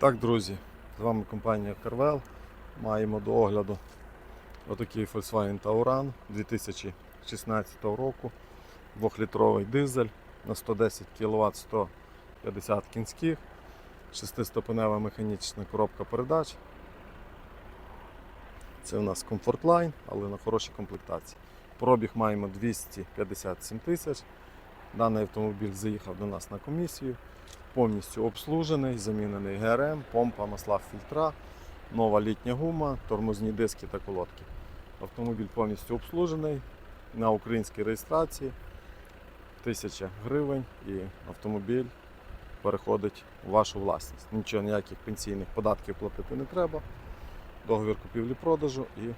Так, друзі, з вами компанія Carvel. Маємо до огляду отакий Volkswagen Tauran 2016 року. 2-літровий дизель на 110 кВт 150 кінських, 6-ступенева механічна коробка передач. Це у нас Line, але на хорошій комплектації. Пробіг маємо 257 тисяч. Даний автомобіль заїхав до нас на комісію повністю обслужений, замінений ГРМ, помпа, масла, фільтра, нова літня гума, тормозні диски та колодки. Автомобіль повністю обслужений на українській реєстрації. 1000 гривень і автомобіль переходить у вашу власність. Нічого, ніяких пенсійних податків платити не треба. Договір купівлі-продажу і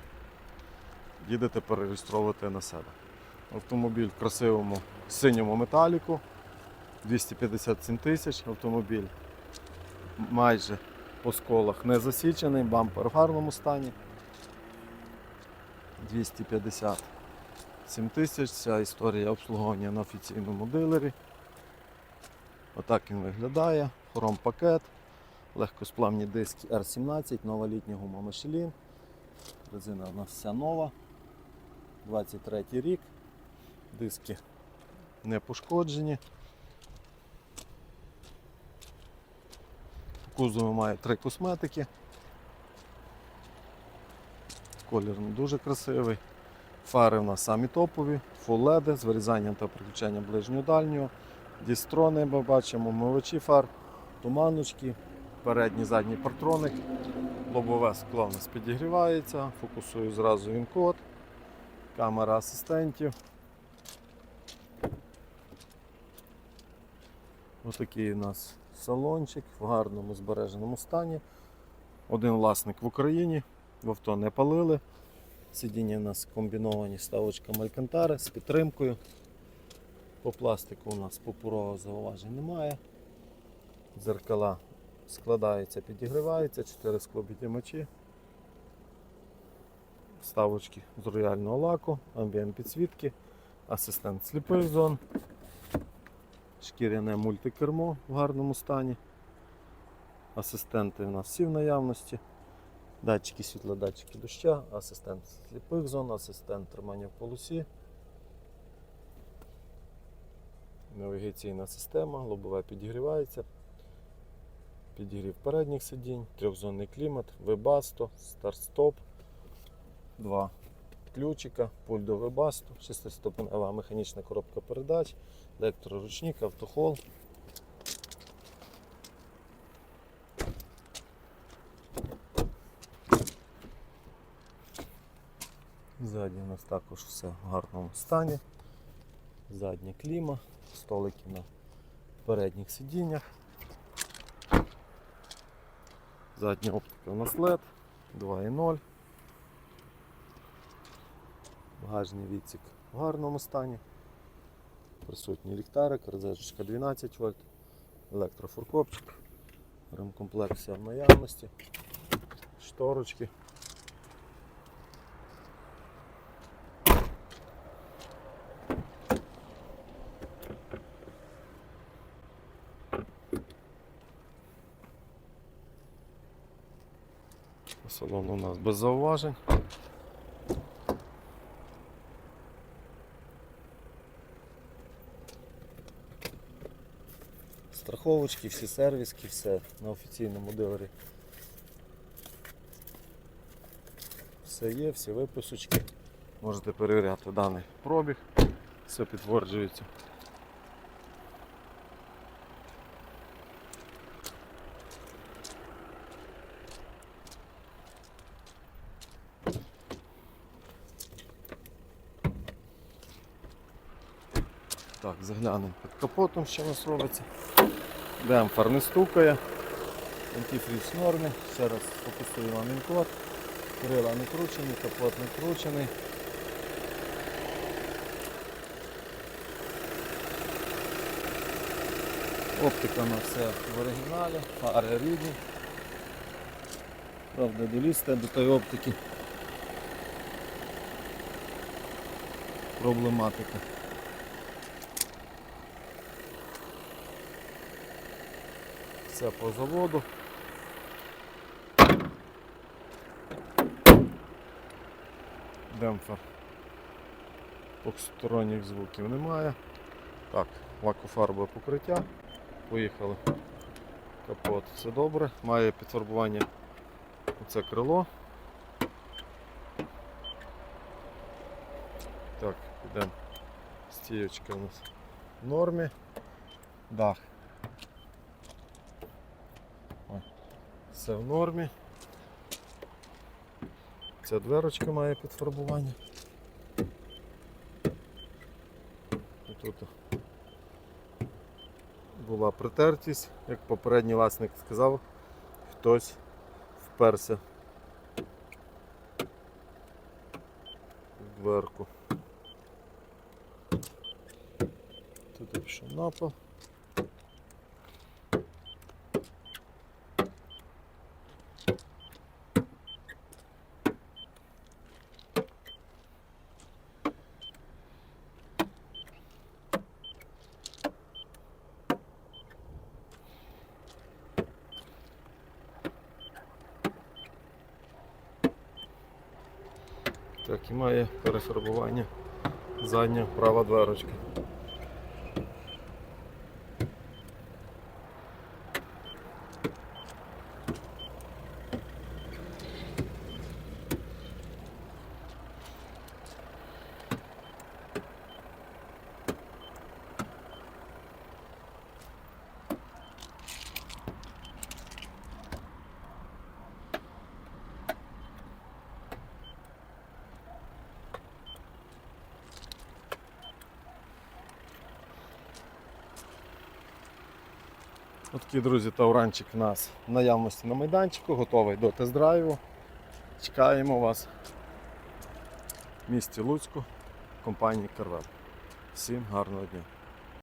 їдете перереєстровувати на себе. Автомобіль в красивому синьому металіку. 257 тисяч автомобіль майже по сколах не засічений, бампер в гарному стані. 257 тисяч, ця історія обслуговування на офіційному дилері. Отак він виглядає. Хром пакет, легкосплавні диски R17, нова літня гума Michelin. Резина у нас вся нова. 23 рік. Диски не пошкоджені. Кузов має три косметики. Колір дуже красивий. Фари у нас самі топові, LED з вирізанням та приключенням ближнього дальнього. Дістрони ми бачимо, мивачі фар, туманочки, передній задній партроник, лобове скло у нас підігрівається, фокусую зразу він код, камера асистентів. Отакий у нас салончик в гарному збереженому стані. Один власник в Україні, в авто не палили. Сидіння у нас комбіновані ставочка Малькантари з підтримкою. По пластику у нас пупурового зауважень немає. Дзеркала складаються, підігріваються, 4 склопідіймачі. Вставочки з рояльного лаку, амбієнт підсвітки, асистент сліпих зон шкіряне мультикермо в гарному стані. Асистенти у нас всі в наявності. Датчики світла, датчики доща, асистент сліпих зон, асистент тримання в полосі. Навігаційна система, лобове підігрівається. Підігрів передніх сидінь, трьохзонний клімат, вебасто, старт-стоп, два ключика, пульт до вебасту, 6-ступенева механічна коробка передач, електроручник, автохол. Ззаді у нас також все в гарному стані. Задня кліма, столики на передніх сидіннях. Задня оптика у нас LED 2.0. Багажний відсік в гарному стані. Присутній ліхтарик, розеточка 12 вольт, електрофуркопчик, ремкомплект вся в наявності, шторочки. Салон у нас без зауважень. Страховочки, всі сервіски, все на офіційному дилері. Все є, всі виписочки. Можете перевіряти даний пробіг, все підтверджується. Так, заглянемо під капотом, що у нас робиться. Демпфер не стукає. Антифріз в нормі. Ще раз фокусую вам інкод. Крила не кручені, капот не кручений. Оптика на все в оригіналі, фари рідні. Правда, долізти до тої оптики. Проблематика. все по заводу. Демпфер. Посторонніх звуків немає. Так, лакофарбове покриття. Поїхали. Капот, все добре, має підфарбування оце крило. Так, підемо. Стієчка у нас в нормі. Дах Все в нормі. Ця дверочка має підфарбування. Тут була притертість, як попередній власник сказав, хтось вперся в дверку. Тут пішов на Так, і має перефарбування задня права дверочка. Отакий, друзі, тауранчик у нас в наявності на майданчику, готовий до тест-драйву. Чекаємо вас в місті Луцьку, компанії Карвел. Всім гарного дня!